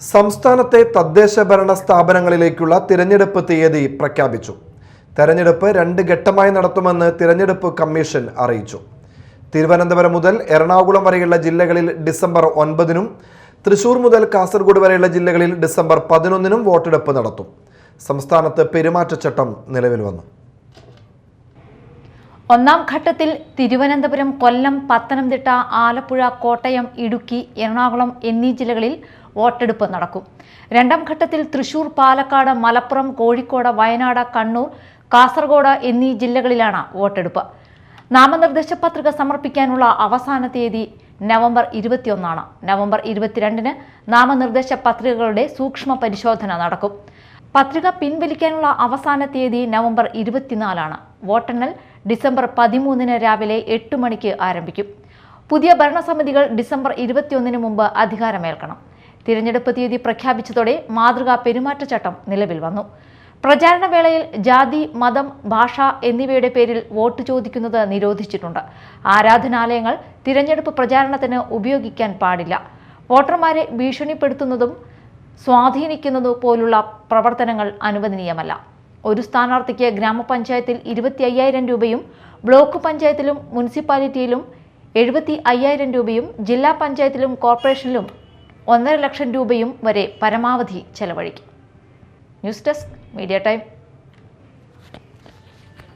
സംസ്ഥാനത്തെ തദ്ദേശ ഭരണ സ്ഥാപനങ്ങളിലേക്കുള്ള തിരഞ്ഞെടുപ്പ് തീയതി പ്രഖ്യാപിച്ചു. തെരഞ്ഞെടുപ്പ് രണ്ട് ഘട്ടമായി നടത്തുമെന്ന് തിരഞ്ഞെടുപ്പ് കമ്മീഷൻ അറിയിച്ചു. തിരുവനന്തപുരം മുതൽ എറണാകുളം വരെയുള്ള ജില്ലകളിൽ ഡിസംബർ ഒൻപതിനും തൃശൂർ മുതൽ കാസർഗോഡ് വരെയുള്ള ജില്ലകളിൽ ഡിസംബർ പതിനൊന്നിനും വോട്ടെടുപ്പ് നടത്തും. സംസ്ഥാനത്ത് പെരുമാറ്റച്ചട്ടം നിലവിൽ വന്നു. ഒന്നാം ഘട്ടത്തിൽ തിരുവനന്തപുരം കൊല്ലം പത്തനംതിട്ട ആലപ്പുഴ കോട്ടയം ഇടുക്കി എറണാകുളം എന്നീ ജില്ലകളിൽ വോട്ടെടുപ്പ് നടക്കും. രണ്ടാം ഘട്ടത്തിൽ തൃശൂർ പാലക്കാട് മലപ്പുറം കോഴിക്കോട് വയനാട് കണ്ണൂർ കാസർഗോഡ് എന്നീ ജില്ലകളിലാണ് വോട്ടെടുപ്പ്. നാമനിർദ്ദേശ പത്രിക സമർപ്പിക്കാനുള്ള അവസാന തീയതി നവംബർ ഇരുപത്തിയൊന്നാണ്. നവംബർ ഇരുപത്തിരണ്ടിന് നാമനിർദ്ദേശ പത്രികകളുടെ സൂക്ഷ്മ പരിശോധന നടക്കും. പത്രിക പിൻവലിക്കാനുള്ള അവസാന തീയതി നവംബർ ഇരുപത്തിനാലാണ്. വോട്ടെണ്ണൽ ഡിസംബർ പതിമൂന്നിന് രാവിലെ എട്ട് മണിക്ക് ആരംഭിക്കും. പുതിയ ഭരണസമിതികൾ ഡിസംബർ ഇരുപത്തിയൊന്നിന് മുമ്പ് അധികാരമേൽക്കണം. തിരഞ്ഞെടുപ്പ് തീയതി പ്രഖ്യാപിച്ചതോടെ മാതൃകാ പെരുമാറ്റച്ചട്ടം നിലവിൽ വന്നു. പ്രചാരണ വേളയിൽ ജാതി മതം ഭാഷ എന്നിവയുടെ പേരിൽ വോട്ട് ചോദിക്കുന്നത് നിരോധിച്ചിട്ടുണ്ട്. ആരാധനാലയങ്ങൾ തിരഞ്ഞെടുപ്പ് പ്രചാരണത്തിന് ഉപയോഗിക്കാൻ പാടില്ല. വോട്ടർമാരെ ഭീഷണിപ്പെടുത്തുന്നതും സ്വാധീനിക്കുന്നതു പോലുള്ള പ്രവർത്തനങ്ങൾ അനുവദനീയമല്ല. ഒരു സ്ഥാനാർത്ഥിക്ക് ഗ്രാമപഞ്ചായത്തിൽ ഇരുപത്തി അയ്യായിരം രൂപയും ബ്ലോക്ക് പഞ്ചായത്തിലും മുനിസിപ്പാലിറ്റിയിലും എഴുപത്തി അയ്യായിരം രൂപയും ജില്ലാ പഞ്ചായത്തിലും കോർപ്പറേഷനിലും ഒന്നര ലക്ഷം രൂപയും വരെ പരമാവധി ചെലവഴിക്കും. News desk media time.